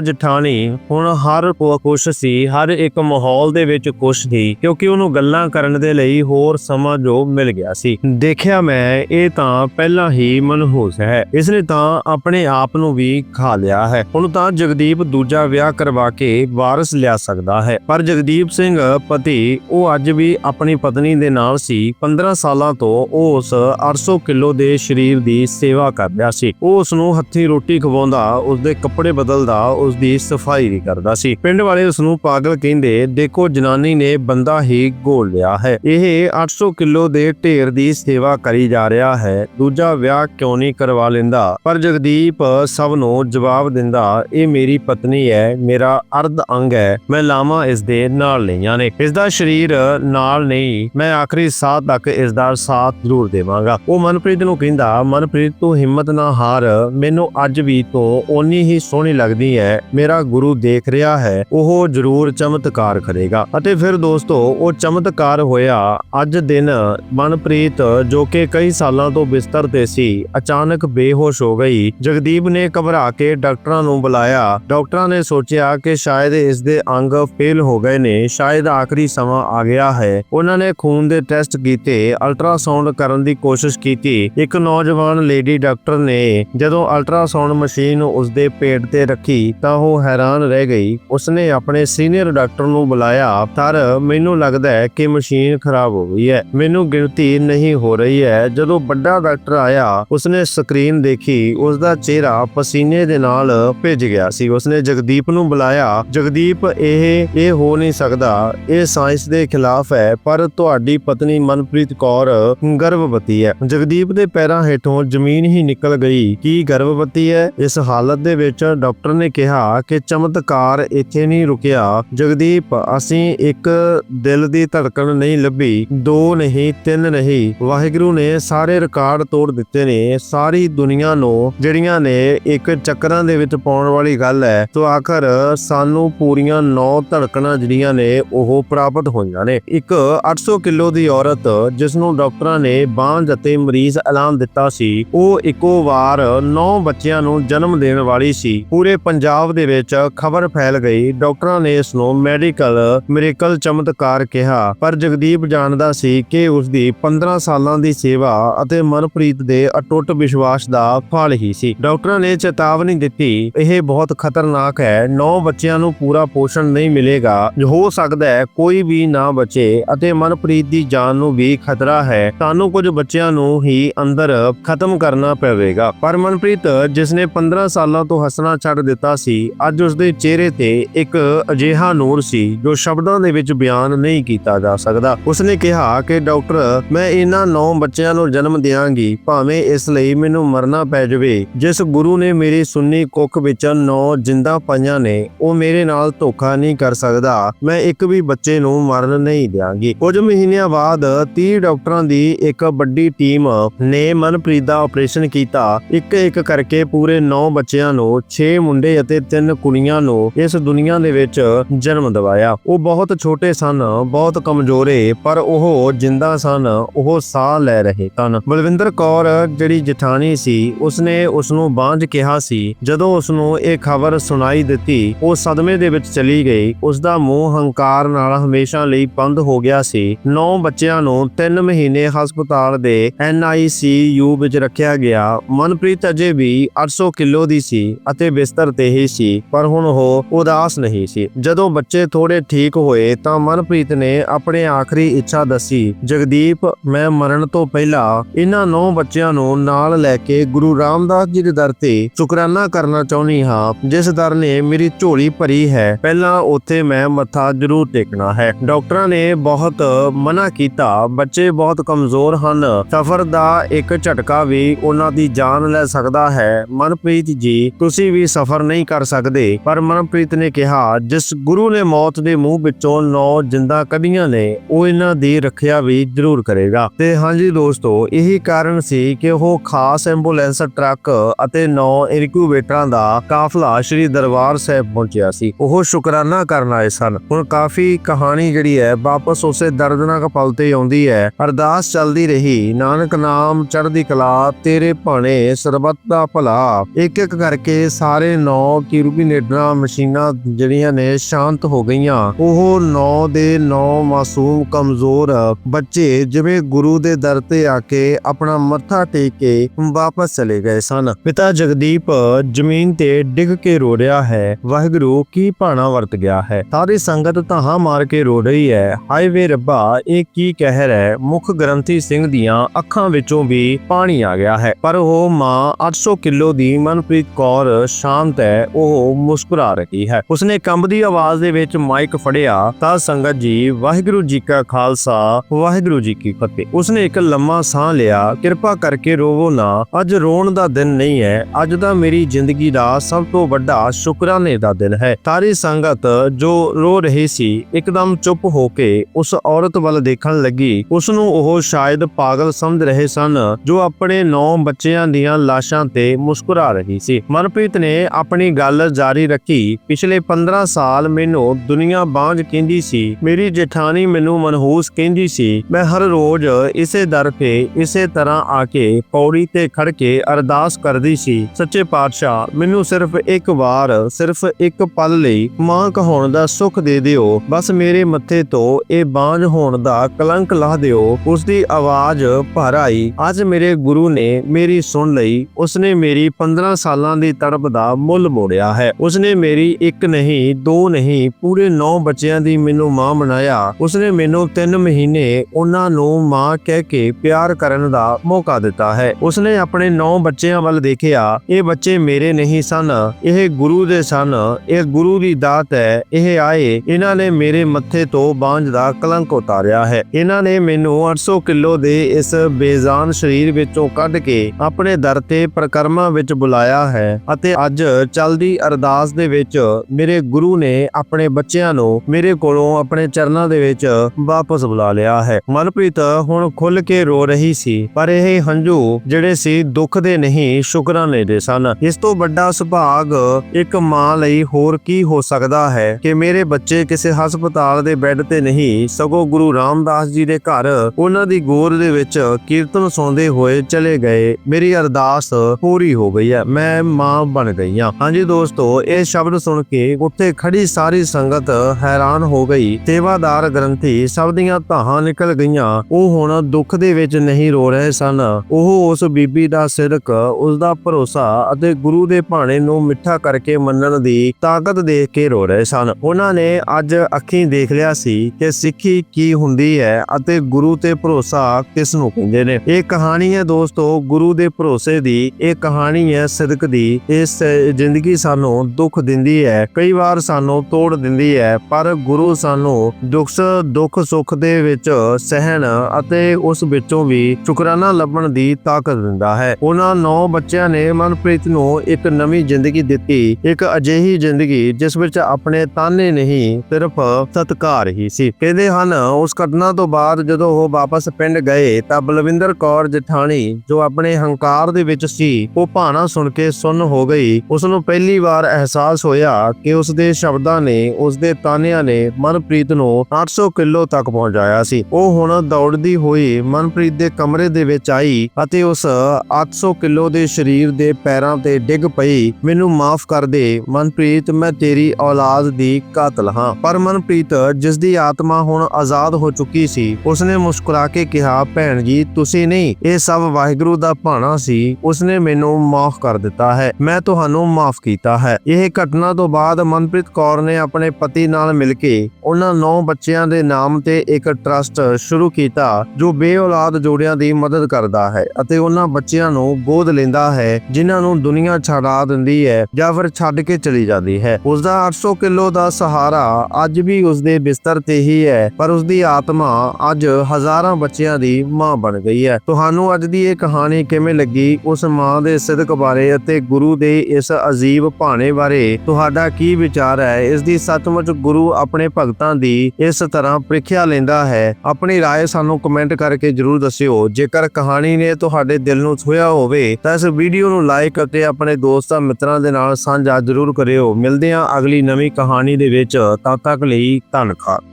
ਜਠਾਣੀ ਹੁਣ ਹਰ ਖੁਸ਼ ਸੀ, ਹਰ ਇੱਕ ਮਾਹੌਲ ਦੇ ਵਿੱਚ ਖੁਸ਼ ਸੀ, ਕਿਉਂਕਿ ਉਹਨੂੰ ਗੱਲਾਂ ਕਰਨ ਦੇ ਲਈ ਹੋਰ ਸਮਾਂ ਜੋ ਮਿਲ ਗਿਆ ਸੀ। ਦੇਖਿਆ ਮੈਂ, ਇਹ ਤਾਂ ਪਹਿਲਾਂ ਹੀ ਮਨਹੂਸ ਹੈ। ਇਸ ਨੇ ਤਾਂ ਆਪਣੇ ਆਪ ਨੂੰ ਵੀ ਖਾ ਲਿਆ ਹੈ। ਹੁਣ ਤਾਂ ਜਗਦੀਪ ਦੂਜਾ ਵਿਆਹ ਕਰਵਾ ਕੇ ਵਾਰਸ ਲਿਆ ਸਕਦਾ ਹੈ। ਪਰ ਜਗਦੀਪ ਸਿੰਘ ਪਤੀ, ਉਹ ਅੱਜ ਵੀ ਆਪਣੀ ਪਤਨੀ ਦੇ ਨਾਲ ਸੀ। 15 ਸਾਲਾਂ ਤੋਂ ਉਹ ਉਸ 800 ਕਿਲੋ ਦੇ ਸਰੀਰ ਦੀ ਸੇਵਾ ਕਰ ਰਿਹਾ ਸੀ। ਉਹ ਉਸ ਨੂੰ ਹੱਥੀਂ ਰੋਟੀ ਖਵਾਉਂਦਾ ਉਸਦੇ ਕੱਪੜੇ ਬਦਲਦਾ ਉਸਦੀ ਸਫ਼ਾਈ ਵੀ ਕਰਦਾ ਸੀ। ਪਿੰਡ ਵਾਲੇ ਉਸ ਨੂੰ ਪਾਗਲ ਕਹਿੰਦੇ, ਦੇਖੋ ਜਨਾਨੀ ਨੇ ਬੰਦਾ ਹੀ ਗੋਲ ਲਿਆ ਹੈ। ਇਹ 800 ਕਿਲੋ ਦੇ ਢੇਰ ਦੀ ਸੇਵਾ ਕਰੀ ਜਾ ਰਿਹਾ ਹੈ। ਦੂਜਾ ਵਿਆਹ ਕਿਉਂ ਨਹੀਂ ਕਰਵਾ ਲੈਂਦਾ? ਪਰ ਜਗਦੀਪ ਸਭ ਨੂੰ ਜਵਾਬ ਦਿੰਦਾ, ਇਹ ਮੇਰੀ ਪਤਨੀ ਹੈ, ਮੇਰਾ ਅਰਧ ਅੰਗ ਹੈ। ਮੈਂ ਲਾਵਾਂ ਇਸ ਦੇ ਨਾਲ ਲਈਆਂ ਨੇ। ਇਸ ਦਾ ਸਰੀਰ ਨਾਲ ਨਹੀਂ, ਮੈਂ ਆਖਰੀ ਸਾਹ ਤੱਕ ਇਸ ਦਾ ਸਾਥ ਜ਼ਰੂਰ ਦੇਵਾਂਗਾ। ਉਹ ਮਨਪ੍ਰੀਤ ਨੂੰ ਕਹਿੰਦਾ, ਮਨਪ੍ਰੀਤ, ਤੂੰ ਹਿੰਮਤ ਨਾ ਹਾਰ। ਮੈਨੂੰ ਅੱਜ ਵੀ ਤੂੰ ਓਨੀ ਹੀ ਸੋਹਣੀ ਲੱਗਦੀ ਹੈ, ਮੇਰਾ ਗੁਰੂ ਦੇਖ ਰਿਹਾ ਹੈ, ਉਹ ਜ਼ਰੂਰ ਚਮਤਕਾਰ ਕਰੇਗਾ। ਅਤੇ ਫਿਰ ਦੋਸਤੋ, ਉਹ ਚਮਤਕਾਰ ਹੋਇਆ ਅੱਜ ਦਿਨ ਮਨਪ੍ਰੀਤ, ਜੋ ਕਿ ਕਈ ਸਾਲਾਂ ਤੋਂ ਬਿਸਤਰ ਤੇ ਸੀ, ਅਚਾਨਕ ਬੇਹੋਸ਼ ਹੋ ਗਈ। ਜਗਦੀਪ ਨੇ ਘਬਰਾ ਕੇ ਡਾਕਟਰਾਂ ਨੂੰ ਬੁਲਾਇਆ। ਡਾਕਟਰਾਂ ਨੇ ਸੋਚਿਆ ਕਿ ਸ਼ਾਇਦ ਇਸ ਦੇ ਅੰਗ ਫੇਲ ਹੋ ਗਏ ਨੇ, ਸ਼ਾਇਦ ਆਖਰੀ ਸਮਾਂ ਆ ਗਿਆ ਹੈ। ਉਹਨਾਂ ਨੇ ਖੂਨ ਦੇ ਟੈਸਟ ਕੀਤੇ ਅਲਟਰਾਸਾਉਂਡ ਕਰਨ ਦੀ ਕੋਸ਼ਿਸ਼ ਕੀਤੀ। ਇੱਕ ਨੌਜਵਾਨ ਲੇਡੀ ਡਾਕਟਰ ਨੇ ਜਦੋਂ ਅਲਟਰਾਸਾਉਂਡ ਮਸ਼ੀਨ ਉਸ ਦੇ ਪੇਟ ਤੇ ਰੱਖੀ ਤਾਂ ਉਹ ਹੈਰਾਨ ਰਹਿ ਗਈ। ਉਸਨੇ ਆਪਣੇ ਸੀਨੀਅਰ ਡਾਕਟਰ ਨੂੰ ਬੁਲਾਇਆ, ਪਰ ਮੈਨੂੰ ਲੱਗਦਾ ਹੈ ਕਿ ਮਸ਼ੀਨ ਖਰਾਬ ਹੋ ਗਈ ਹੈ। ਮੈਨੂੰ ਗਿਣਤੀ ਨਹੀਂ ਹੋ ਰਹੀ ਹੈ। ਜਦੋਂ ਵੱਡਾ ਡਾਕਟਰ ਆਇਆ, ਉਸਨੇ ਸਕਰੀਨ ਦੇਖੀ। ਉਸ ਚਿਹਰਾ ਪਸੀਨੇ ਦੇ ਨਾਲ ਭਿੱਜ ਗਿਆ ਸੀ। ਉਸਨੇ ਜਗਦੀਪ ਨੂੰ ਬੁਲਾਇਆ। ਜਗਦੀਪ, ਇਹ ਇਹ ਹੋ ਨਹੀਂ ਸਕਦਾ। ਇਹ ਸਾਇੰਸ ਦੇ ਖਿਲਾਫ ਹੈ, ਪਰ ਤੁਹਾਡੀ ਪਤਨੀ ਮਨਪ੍ਰੀਤ ਕੌਰ ਗਰਭਵਤੀ ਹੈ। ਜਗਦੀਪ ਦੇ ਪੈਰਾਂ ਹੇਠੋਂ ਜ਼ਮੀਨ ਹੀ ਨਿਕਲ ਗਈ। ਕੀ ਗਰਭਵਤੀ ਹੈ? ਇਸ ਹਾਲਤ ਦੇ ਵਿੱਚ ਡਾਕਟਰ ਨੇ ਕਿਹਾ ਕਿ ਚਮਤਕਾਰ ਇੱਥੇ ਨਹੀਂ ਰੁਕਿਆ। ਜਗਦੀਪ, ਅਸੀਂ ਇੱਕ ਦਿਲ ਦੀ ਧੜਕਣ ਨਹੀਂ ਲੱਭੀ, ਦੋ ਨਹੀਂ, ਤਿੰਨ ਨਹੀਂ। ਵਾਹਿਗੁਰੂ ਨੇ ਸਾਰੇ ਰਿਕਾਰਡ ਤੋੜ ਦਿੱਤੇ ਨੇ। ਸਾਰੀ ਦੁਨੀਆ ਨੂੰ ਜਿਹੜੀਆਂ ਨੇ ਇੱਕ ਚੱਕਰਾਂ ਦੇ ਵਿੱਚ ਪਾਉਣ ਵਾਲੀ ਗੱਲ ਹੈ, ਤੋਂ ਆਖਰ ਸਾਨੂੰ ਪੂਰੀਆਂ 9 ਧੜਕਣਾਂ ਜਿਹੜੀਆਂ ਨੇ, ਉਹ ਪ੍ਰਾਪਤ ਹੋਈਆਂ ਨੇ। ਇੱਕ 800 ਕਿਲੋ ਦੀ ਔਰਤ, ਜਿਸ ਨੂੰ ਡਾਕਟਰਾਂ ਨੇ ਬਾਂਝ ਅਤੇ ਮਰੀਜ਼ ਐਲਾਨ ਦਿੱਤਾ ਸੀ, ਉਹ ਇੱਕੋ ਵਾਰ 9 ਬੱਚਿਆਂ ਨੂੰ ਜਨਮ ਦੇਣ ਵਾਲੀ ਸੀ। ਪੂਰੇ ਪੰਜਾਬ ਦੇ ਵਿੱਚ ਖਬਰ ਫੈਲ ਗਈ। ਡਾਕਟਰਾਂ ਨੇ ਇਸ ਨੂੰ ਮੈਡੀਕਲ ਮਿਰੇਕਲ ਚਮਤਕਾਰ ਕਿਹਾ। ਪਰ ਜਗਦੀਪ ਜਾਣਦਾ ਸੀ ਕਿ ਉਸ ਦੀ 15 ਸਾਲਾਂ ਦੀ ਸੇਵਾ ਅਤੇ ਮਨਪ੍ਰੀਤ ਦੇ ਅਟੁੱਟ ਵਿਸ਼ਵਾਸ ਦਾ ਫਲ ਹੀ ਸੀ। ਡਾਕਟਰਾਂ ਨੇ ਚੇਤਾਵਨੀ ਦਿੱਤੀ, ਇਹ ਬਹੁਤ ਖਤਰਨਾਕ ਹੈ 9 ਬੱਚਿਆਂ ਨੂੰ ਪੂਰਾ ਪੋਸ਼ਣ ਨਹੀਂ ਮਿਲੇਗਾ। ਹੋ ਸਕਦਾ ਹੈ ਕੋਈ ਵੀ ਨਾ ਬਚੇ ਅਤੇ ਮਨਪ੍ਰੀਤ ਦੀ ਜਾਨ ਨੂੰ ਵੀ ਖਤਰਾ ਹੈ। ਸਾਨੂੰ ਕੁਝ ਬੱਚਿਆਂ ਨੂੰ ਹੀ ਅੰਦਰ ਖਤਮ ਕਰਨਾ ਪਵੇਗਾ। ਪਰ ਮਨਪ੍ਰੀਤ ਜਿਸ ਨੇ 15 ਸਾਲਾਂ ਤੋਂ ਹੱਸਣਾ ਛੱਡ ਦਿੱਤਾ ਸੀ। ਅੱਜ ਉਸ ਦੇ ਚਿਹਰੇ ਤੇ ਇੱਕ ਅਜਿਹਾ ਨੂਰ ਸੀ, ਜੋ ਸ਼ਬਦਾਂ ਦੇ ਵਿੱਚ ਬਿਆਨ ਨਹੀਂ ਕੀਤਾ ਜਾ ਸਕਦਾ। ਉਸਨੇ ਕਿਹਾ ਕਿ, ਡਾਕਟਰ, ਮੈਂ ਇਹਨਾਂ 9 ਬੱਚਿਆਂ ਨੂੰ ਜਨਮ ਦਿਆਂਗੀ। ਭਾਵੇਂ ਇਸ ਲਈ ਮੈਨੂੰ ਮਰਨਾ ਪੈ ਜਾਵੇ। ਜਿਸ ਗੁਰੂ ਨੇ ਮੇਰੀ ਸੁੰਨੀ ਕੁੱਖ ਵਿੱਚ 9 ਜਿੰਦਾ ਪਾਈਆਂ ਨੇ, ਉਹ ਮੇਰੇ ਨਾਲ ਧੋਖਾ ਨਹੀਂ ਕਰ ਸਕਦਾ। ਮੈਂ ਇੱਕ ਵੀ ਬੱਚੇ ਨੂੰ ਮਰਨ ਨਹੀਂ ਦਿਆਂਗੀ। ਕੁਝ ਮਹੀਨਿਆਂ ਬਾਅਦ 30 ਡਾਕਟਰਾਂ ਦੀ ਇੱਕ ਵੱਡੀ ਟੀਮ ਨੇ ਮਨਪ੍ਰੀਤ ਦਾ ਆਪਰੇਸ਼ਨ ਕੀਤਾ। ਇੱਕ ਇੱਕ ਕਰਕੇ ਪੂਰੇ 9 ਬੱਚਿਆਂ ਨੂੰ 6 ਮੁੰਡੇ ਅਤੇ 3 ਕੁੜੀਆਂ ਨੂੰ ਇਸ ਦੁਨੀਆ ਦੇ ਵਿੱਚ ਜਨਮ ਦਿਵਾਇਆ। ਉਹ ਬਹੁਤ ਛੋਟੇ ਸਨ, ਬਹੁਤ ਕਮਜ਼ੋਰੇ, ਪਰ ਉਹ ਜਿੰਦਾ ਸਨ, ਉਹ ਸਾਹ ਲੈ ਰਹੇ ਸਨ। ਬਲਵਿੰਦਰ ਕੌਰ, ਜਿਹੜੀ ਜਠਾਣੀ ਸੀ, ਉਸਨੇ ਉਸ ਨੂੰ ਬਾਂਝ ਕਿਹਾ ਸੀ। ਜਦੋਂ ਉਸ ਨੂੰ ਇਹ ਖਬਰ ਸੁਣਾਈ ਦਿੱਤੀ, ਉਹ ਸਦਮੇ ਦੇ ਵਿੱਚ ਚਲੀ ਗਈ। ਉਸ ਦਾ ਮੂੰਹ ਹੰਕਾਰ ਨਾਲ ਹਮੇਸ਼ਾ ਲਈ ਬੰਦ ਹੋ ਗਿਆ ਸੀ। 9 ਬੱਚਿਆਂ ਨੂੰ 3 ਮਹੀਨੇ ਹਸਪਤਾਲ ਦੇ ਐਨਆਈਸੀਯੂ ਵਿੱਚ ਰੱਖਿਆ ਗਿਆ। ਮਨਪ੍ਰੀਤ ਅਜੇ ਵੀ 800 ਕਿਲੋ ਦੀ ਸੀ ਅਤੇ ਬਿਸਤਰ ਤੇ ਹੀ ਸੀ, ਪਰ ਹੁਣ ਉਹ ਉਦਾਸ ਨਹੀਂ ਸੀ। ਜਦੋਂ ਬੱਚੇ ਥੋੜੇ ਠੀਕ ਹੋਏ ਤਾਂ ਮਨਪ੍ਰੀਤ ਨੇ ਆਪਣੇ ਆਖਰੀ ਇੱਛਾ ਦੱਸੀ, ਜਗਦੀਪ, ਮੈਂ ਮਰਨ ਤੋਂ ਪਹਿਲਾਂ ਇਹਨਾਂ ਨੌ ਬੱਚਿਆਂ ਨੂੰ ਨਾਲ ਲੈ ਕੇ ਗੁਰੂ ਰਾਮਦਾਸ ਜੀ ਦੇ ਦਰ ਤੇ ਸ਼ੁਕਰਾਨਾ ਕਰਨਾ ਚਾਹੁੰਦੀ ਹਾਂ। ਜਿਸ ਦਰ ਨੇ ਮੇਰੀ ਝੋਲੀ ਭਰੀ ਹੈ, ਪਹਿਲਾਂ ਉੱਥੇ ਮੈਂ ਮੱਥਾ ਜ਼ਰੂਰ ਟੇਕਣਾ ਹੈ। ਡਾਕਟਰਾਂ ਨੇ ਬਹੁਤ ਮਨਾ ਕੀਤਾ। ਬੱਚੇ ਬਹੁਤ ਕਮਜ਼ੋਰ ਹਨ। ਸਫਰ ਦਾ ਇੱਕ ਝਟਕਾ ਵੀ ਉਹਨਾਂ ਦੀ ਜਾਨ ਲੈ ਸਕਦਾ ਹੈ। ਮਨਪ੍ਰੀਤ ਜੀ, ਤੁਸੀਂ ਵੀ ਸਫਰ ਨਹੀਂ ਕਰ ਸਕਦੇ। ਪਰ ਮਨਪ੍ਰੀਤ ਨੇ ਕਿਹਾ, ਜਿਸ ਗੁਰੂ ਨੇ ਮੌਤ ਦੇ ਮੂੰਹ ਵਿੱਚੋਂ ਨੌ ਜਿੰਦਾ ਕੱਢੀਆਂ ਨੇ, ਉਹ ਇਹਨਾਂ ਦੀ ਰੱਖਿਆ ਵੀ ਜ਼ਰੂਰ ਕਰੇਗਾ। ਤੇ ਹਾਂਜੀ ਦੋਸਤੋ, ਇਹੀ ਕਾਰਨ ਸੀ ਕਿ ਉਹ ਖਾਸ ਐਂਬੂਲੈਂਸ, ਟਰੱਕ ਅਤੇ ਨੌ ਇਨਕਿਊਬੇਟਰਾਂ ਦਾ ਕਾਫਲਾ ਸ੍ਰੀ ਦਰਬਾਰ ਸਾਹਿਬ ਪਹੁੰਚਿਆ ਸੀ। ਉਹ ਸ਼ੁਕਰਾਨਾ ਕਰਨ ਆਏ ਸਨ। ਹੁਣ ਕਾਫੀ ਕਹਾਣੀ ਜਿਹੜੀ ਹੈ, ਵਾਪਸ ਉਸੇ ਦਰਦਨਾਕ ਪਲ ਤੇ ਆਉਂਦੀ ਹੈ। ਅਰਦਾਸ ਚੱਲਦੀ ਰਹੀ, ਨਾਨਕ ਨਾਮ ਚੜ੍ਹਦੀ ਕਲਾ, ਤੇਰੇ ਭਾਣੇ ਸਰਬੱਤ ਦਾ ਭਲਾ ਇੱਕ ਇੱਕ ਕਰਕੇ ਸਾਰੇ 9 ਕਿਰੂਬਿਨੇਟਰਾਂ ਮਸ਼ੀਨਾਂ ਜਿਹੜੀਆਂ ਨੇ ਸ਼ਾਂਤ ਹੋ ਗਈਆਂ। ਉਹ 9 ਦੇ 9 ਮਾਸੂਮ ਕਮਜ਼ੋਰ ਬੱਚੇ ਜਿਵੇਂ ਗੁਰੂ ਦੇ ਦਰ ਤੇ ਆ ਕੇ ਆਪਣਾ ਮੱਥਾ ਟੇਕ ਕੇ ਵਾਪਸ ਚਲੇ ਗਏ ਸਨ। ਪਿਤਾ ਜਗਦੀਪ ਜ਼ਮੀਨ ਤੇ ਡਿੱਗ ਕੇ ਰੋ ਰਿਹਾ ਹੈ। ਵਾਹਿਗੁਰੂ, ਕੀ ਭਾਣਾ ਵਰਤ ਗਿਆ ਹੈ? ਸਾਰੀ ਸੰਗਤ ਧਾਹਾਂ ਮਾਰ ਕੇ ਰੋ ਰਹੀ ਹੈ। ਹਾਏ ਵੇ ਰੱਬਾ, ਇਹ ਕੀ ਕਹਿਰ ਹੈ? ਮੁਖ ਗ੍ਰੰਥੀ ਸਿੰਘ ਦੀਆਂ ਅੱਖਾਂ ਵਿੱਚੋਂ ਵੀ ਪਾਣੀ ਆ ਗਿਆ ਹੈ। ਪਰ ਉਹ ਮਾਂ 800 ਕਿਲੋ ਦੀ ਮਨ ਮਨਪ੍ਰੀਤ ਕੌਰ ਸ਼ਾਂਤ ਹੈ ਉਹ ਮੁਸਕਰਾ ਰਹੀ ਹੈ। ਉਸਨੇ ਕੰਬਦੀ ਆਵਾਜ਼ ਦੇ ਵਿੱਚ ਮਾਈਕ ਫੜਿਆ ਤਾਂ ਸੰਗਤ ਜੀ, ਵਾਹਿਗੁਰੂ ਜੀ ਕਾ ਖਾਲਸਾ, ਵਾਹਿਗੁਰੂ ਜੀ ਕੀ ਫਤਿਹ। ਉਸਨੇ ਇੱਕ ਲੰਮਾ ਸਾਹ ਲਿਆ, ਕਿਰਪਾ ਕਰਕੇ ਰੋਵੋ ਨਾ, ਅੱਜ ਰੋਣ ਦਾ ਦਿਨ ਨਹੀਂ ਹੈ, ਅੱਜ ਦਾ ਮੇਰੀ ਜ਼ਿੰਦਗੀ ਦਾ ਸਭ ਤੋਂ ਵੱਡਾ ਸ਼ੁਕਰਾਨੇ ਦਾ ਦਿਨ ਹੈ। ਸਾਰੀ ਸੰਗਤ ਜੋ ਰੋ ਰਹੀ ਸੀ, ਇੱਕਦਮ ਚੁੱਪ ਹੋ ਕੇ ਉਸ ਔਰਤ ਵੱਲ ਦੇਖਣ ਲੱਗੀ। ਉਸ ਨੂੰ ਉਹ ਸ਼ਾਇਦ ਪਾਗਲ ਸਮਝ ਰਹੇ ਸਨ, ਜੋ ਆਪਣੇ ਨੌ ਬੱਚਿਆਂ ਦੀਆਂ ਲਾਸ਼ਾਂ ਤੇ ਮੁਸਕਰਾ ਰਹੀ ਸੀ। ਮਨਪ੍ਰੀਤ ਨੇ ਆਪਣੀ ਗੱਲ ਜਾਰੀ ਰੱਖੀ। ਪਿਛਲੇ 15 ਸਾਲ ਮੈਨੂੰ ਦੁਨੀਆ ਬਾਂਝ ਕਹਿੰਦੀ ਸੀ। ਮੇਰੀ ਜੇਠਾਣੀ ਮੈਨੂੰ ਮਨਹੂਸ ਕਹਿੰਦੀ ਸੀ। ਮੈਂ ਹਰ ਰੋਜ਼ ਇਸੇ ਦਰ ਤੇ ਇਸੇ ਤਰ੍ਹਾਂ ਆ ਕੇ ਪੌੜੀ ਤੇ ਖੜ ਕੇ ਅਰਦਾਸ ਕਰਦੀ ਸੀ। ਸੱਚੇ ਪਾਤਸ਼ਾਹ, ਮੈਨੂੰ ਸਿਰਫ ਇੱਕ ਵਾਰ, ਸਿਰਫ ਇੱਕ ਪਲ ਲਈ ਮਾਂ ਕਹਾਉਣ ਦਾ ਸੁੱਖ ਦੇ ਦਿਓ। ਬਸ ਮੇਰੇ ਮੱਥੇ ਤੋਂ ਇਹ ਬਾਂਝ ਹੋਣ ਦਾ ਕਲੰਕ ਲਾਹ ਦਿਓ। ਉਸ ਦੀ ਆਵਾਜ਼ ਭਰ ਆਈ। ਅੱਜ ਮੇਰੇ ਗੁਰੂ ਨੇ ਮੇਰੀ ਸੁਣ ਲਈ। ਉਸਨੇ ਮੇਰੀ 15 ਸਾਲਾਂ ਦੀ ਤੜਪ ਦਾ ਮੁੱਲ ਮੋੜਿਆ ਹੈ। ਉਸਨੇ ਮੇਰੀ ਇੱਕ ਨਹੀਂ, ਦੋ ਨਹੀਂ, ਪੂਰੇ 9 ਬੱਚਿਆਂ ਦੀ ਮੈਨੂੰ ਮਾਂ ਬਣਾਇਆ। ਉਸਨੇ ਮੈਨੂੰ 3 ਮਹੀਨੇ ਉਹਨਾਂ ਨੂੰ ਮਾਂ ਕਹਿ ਕੇ ਪਿਆਰ ਕਰਨ ਦਾ ਮੌਕਾ ਦਿੱਤਾ ਹੈ। ਉਸਨੇ ਆਪਣੇ 9 ਬੱਚਿਆਂ ਵੱਲ ਦੇਖਿਆ, ਇਹ ਬੱਚੇ ਮੇਰੇ ਨਹੀਂ ਸਨ, ਇਹ ਗੁਰੂ ਦੇ ਸਨ, ਇਹ ਗੁਰੂ ਦੀ ਦਾਤ ਹੈ, ਇਹ ਆਏ, ਇਹਨਾਂ ਨੇ ਮੇਰੇ ਮੱਥੇ ਤੋਂ ਬਾਂਝ ਦਾ ਕਲੰਕ ਉਤਾਰਿਆ ਹੈ। ਇਹਨਾਂ ਨੇ ਮੈਨੂੰ 800 ਕਿਲੋ ਦੇ ਇਸ ਬੇਜ਼ਾਨ ਸਰੀਰ ਵਿੱਚੋਂ ਕੱਢ ਕੇ ਆਪਣੇ ਦਰ ਤੇ ਪ੍ਰਕਰਮਾਂ ਵਿੱਚ ਬੁਲਾਇਆ ਹੈ ਅਤੇ ਅੱਜ ਚਲਦੀ ਅਰਦਾਸ ਦੇ ਵਿੱਚ ਮੇਰੇ ਗੁਰੂ ਨੇ ਆਪਣੇ ਬੱਚਿਆਂ ਨੂੰ ਮੇਰੇ ਕੋਲੋਂ ਆਪਣੇ ਚਰਨਾਂ ਦੇ ਵਿੱਚ ਵਾਪਸ ਬੁਲਾ ਲਿਆ ਹੈ। ਮਨਪ੍ਰੀਤ ਹੁਣ ਖੁੱਲ ਕੇ ਰੋ ਰਹੀ ਸੀ, ਪਰ ਇਹ ਹੰਝੂ ਜਿਹੜੇ ਸੀ ਦੁੱਖ ਦੇ ਨਹੀਂ, ਸ਼ੁਕਰਾਨੇ ਦੇ ਸਨ। ਇਸ ਤੋਂ ਵੱਡਾ ਸੁਭਾਗ ਇੱਕ ਮਾਂ ਲਈ ਹੋਰ ਕੀ ਹੋ ਸਕਦਾ ਹੈ ਕਿ ਮੇਰੇ ਬੱਚੇ ਕਿਸੇ ਹਸਪਤਾਲ ਦੇ ਬੈੱਡ ਤੇ ਨਹੀਂ, ਸਗੋਂ ਗੁਰੂ ਰਾਮਦਾਸ ਜੀ ਦੇ ਘਰ ਉਹਨਾਂ ਦੀ ਗੋਦ ਦੇ ਵਿੱਚ ਕੀਰਤਨ ਸੁਣਦੇ ਹੋਏ ਚਲੇ ਗਏ। ਮੇਰੀ ਅਰਦਾਸ ਪੂਰੀ ਹੋ ਗਈ ਹੈ। ਮੈਂ ਮਾਂ ਬਣ ਗਈ ਹਾਂ। ਹਾਂਜੀ ਦੋਸਤੋ, ਇਹ ਸ਼ਬਦ ਸੁਣ ਕੇ ਉੱਥੇ ਖੜੀ ਸਾਰੀ ਸੰਗਤ ਹੈਰਾਨ ਹੋ ਗਈ। ਸੇਵਾਦਾਰ ਗ੍ਰੰਥੀ, ਸਭ ਦੀਆਂ ਧਾਹਾਂ ਨਿਕਲ ਗਈਆਂ। ਉਹ ਹੁਣ ਦੁੱਖ ਦੇ ਵਿੱਚ ਨਹੀਂ ਰੋ ਰਹੇ ਸਨ। ਉਹ ਉਸ ਬੀਬੀ ਦਾ ਸਿਰਕ, ਉਸ ਦਾ ਭਰੋਸਾ ਅਤੇ ਗੁਰੂ ਦੇ ਭਾਣੇ ਨੂੰ ਮਿੱਠਾ ਕਰਕੇ ਮੰਨਣ ਦੀ ਤਾਕਤ ਦੇਖ ਕੇ ਰੋ ਰਹੇ ਸਨ। ਉਹਨਾਂ ਨੇ ਅੱਜ ਅੱਖੀਂ ਦੇਖ ਲਿਆ ਸੀ ਕਿ ਸਿੱਖੀ ਕੀ ਹੁੰਦੀ ਹੈ ਅਤੇ ਗੁਰੂ ਤੇ ਭਰੋਸਾ ਕਿਸ ਨੂੰ ਕਹਿੰਦੇ ਨੇ। ਇਹ ਕਹਾਣੀ ਹੈ ਦੋਸਤੋ, ਗੁਰੂ ਦੇ ਭਰੋਸੇ ਦੀ। ਇਹ ਕਹਾਣੀ ਹੈ ਸਿਦਕ ਦੀ ਇਸ ਜ਼ਿੰਦਗੀ ਸਾਨੂੰ ਦੁੱਖ ਦਿੰਦੀ ਹੈ। ਕਈ ਵਾਰ ਸਾਨੂੰ ਤੋੜ ਦਿੰਦੀ ਹੈ, ਪਰ ਗੁਰੂ ਸਾਨੂੰ ਦੁੱਖ ਦੁੱਖ ਸੁੱਖ ਦੇ ਵਿੱਚ ਸਹਿਣ ਅਤੇ ਉਸ ਵਿੱਚੋਂ ਵੀ ਸ਼ੁਕਰਾਨਾ ਲੱਭਣ ਦੀ ਤਾਕਤ ਦਿੰਦਾ ਹੈ। ਉਹਨਾਂ ਨੌ ਬੱਚਿਆਂ ਨੇ ਮਨਪ੍ਰੀਤ ਨੂੰ ਇੱਕ ਨਵੀਂ ਜ਼ਿੰਦਗੀ ਦਿੱਤੀ, ਇੱਕ ਅਜਿਹੀ ਜ਼ਿੰਦਗੀ ਜਿਸ ਵਿੱਚ ਆਪਣੇ ਤਾਨੇ ਨਹੀਂ, ਸਿਰਫ ਸਤਕਾਰ ਹੀ ਸੀ। ਕਹਿੰਦੇ ਹਨ, ਉਸ ਘਟਨਾ ਤੋਂ ਬਾਅਦ ਜਦੋਂ ਉਹ ਵਾਪਸ ਪਿੰਡ ਗਏ ਤਾਂ ਬਲਵਿੰਦਰ ਕੌਰ ਜਠਾਣੀ, ਜੋ ਆਪਣੇ ਹੰਕਾਰ ਦੇ ਵਿੱਚ ਸੀ, ਉਹ ਭਾਣਾ ਸੁਣ ਕੇ ਸੁੰਨ ਹੋ ਗਈ। ਉਸ ਨੂੰ ਪਹਿਲੀ ਵਾਰ ਅਹਿਸਾਸ ਹੋਇਆ ਕਿ ਉਸ ਦੇ ਸ਼ਬਦਾਂ ਨੇ ਉਸ ਦੇ ਤਾਨਿਆਂ ਨੇ ਮਨਪ੍ਰੀਤ ਨੂੰ 800 ਕਿਲੋ ਤੱਕ ਪਹੁੰਚਾਇਆ ਸੀ। ਉਹ ਹੁਣ ਦੌੜਦੀ ਹੋਈ ਮਨਪ੍ਰੀਤ ਦੇ ਕਮਰੇ ਦੇ ਵਿੱਚ ਆਈ ਅਤੇ ਉਸ 800 ਕਿਲੋ ਦੇ ਸਰੀਰ ਦੇ ਪੈਰਾਂ ਤੇ ਡਿੱਗ ਪਈ। ਮੈਨੂੰ ਮਾਫ ਕਰ ਦੇ, ਮਨਪ੍ਰੀਤ, ਮੈਂ ਤੇਰੀ ਔਲਾਦ ਦੀ ਕਾਤਲ ਹਾਂ। ਪਰ ਮਨਪ੍ਰੀਤ, ਜਿਸ ਦੀ ਆਤਮਾ ਹੁਣ ਆਜ਼ਾਦ ਹੋ ਚੁੱਕੀ ਸੀ, ਉਸਨੇ ਮੁਸਕਰਾ ਕੇ ਕਿਹਾ, ਭੈਣ ਜੀ, ਤੁਸੀਂ ਨਹੀਂ, ਇਹ ਸਭ ਵਾਹਿਗੁਰੂ ਦਾ ਭਾਣਾ ਸੀ। ਉਸਨੇ ਮੈਨੂੰ ਮਾਫ ਕਰ ਦਿੱਤਾ। ਹੈ। ਮੈਂ ਤੁਹਾਨੂੰ ਮਾਫ ਕੀਤਾ ਹੈ। ਇਹ ਘਟਨਾ ਤੋਂ ਬਾਅਦ ਮਨਪ੍ਰੀਤ ਕੌਰ ਨੇ ਆਪਣੇ ਪਤੀ ਨਾਲ ਮਿਲ ਕੇ ਉਹਨਾਂ ਨੌ ਬੱਚਿਆਂ ਦੇ ਨਾਮ ਤੇ ਇੱਕ ਟਰਸਟ ਸ਼ੁਰੂ ਕੀਤਾ, ਜੋ ਬੇਔਲਾਦ ਜੋੜਿਆਂ ਦੀ ਮਦਦ ਕਰਦਾ ਹੈ ਅਤੇ ਉਹਨਾਂ ਬੱਚਿਆਂ ਨੂੰ ਗੋਦ ਲੈਂਦਾ ਹੈ, ਜਿਨ੍ਹਾਂ ਨੂੰ ਦੁਨੀਆ ਛਡਾ ਦਿੰਦੀ ਹੈ ਜਾਂ ਫਿਰ ਛੱਡ ਕੇ ਚਲੀ ਜਾਂਦੀ ਹੈ। ਉਸ ਦਾ 800 ਕਿਲੋ ਦਾ ਸਹਾਰਾ ਅੱਜ ਵੀ ਉਸ ਦੇ ਬਿਸਤਰ ਤੇ ਹੀ ਹੈ, ਪਰ ਉਸ ਦੀ ਆਤਮਾ ਅੱਜ ਹਜ਼ਾਰਾਂ ਬੱਚਿਆਂ ਦੀ ਮਾਂ ਬਣ ਗਈ ਹੈ। ਤੁਹਾਨੂੰ ਅੱਜ ਦੀ ਇਹ ਕਹਾਣੀ ਕਿਵੇਂ ਲੱਗੀ, ਉਸ ਮਾਂ ਦੇ ਸਿਦਕ ਬਾਰੇ ਅਤੇ ਗੁਰੂ ਦੇ ਇਸ ਅਜੀਬ ਭਾਣੇ ਬਾਰੇ ਤੁਹਾਡਾ ਕੀ ਵਿਚਾਰ ਹੈ ਇਸ ਦੀ ਸੱਚਮੁੱਚ ਗੁਰੂ ਆਪਣੇ ਭਗਤਾਂ ਦੀ ਇਸ ਤਰ੍ਹਾਂ ਪ੍ਰੀਖਿਆ ਲੈਂਦਾ ਹੈ ਆਪਣੀ رائے ਸਾਨੂੰ ਕਮੈਂਟ ਕਰਕੇ ਜਰੂਰ ਦੱਸਿਓ ਜੇਕਰ ਕਹਾਣੀ ਨੇ ਤੁਹਾਡੇ ਦਿਲ ਨੂੰ ਛੂਹਿਆ ਹੋਵੇ ਤਾਂ ਇਸ ਵੀਡੀਓ ਨੂੰ ਲਾਈਕ ਅਤੇ ਆਪਣੇ ਦੋਸਤਾਂ ਮਿੱਤਰਾਂ ਦੇ ਨਾਲ ਸਾਂਝਾ ਜਰੂਰ ਕਰਿਓ ਮਿਲਦੇ ਹਾਂ ਅਗਲੀ ਨਵੀਂ ਕਹਾਣੀ ਦੇ ਵਿੱਚ ਤਦ ਤੱਕ ਲਈ ਧੰਨਵਾਦ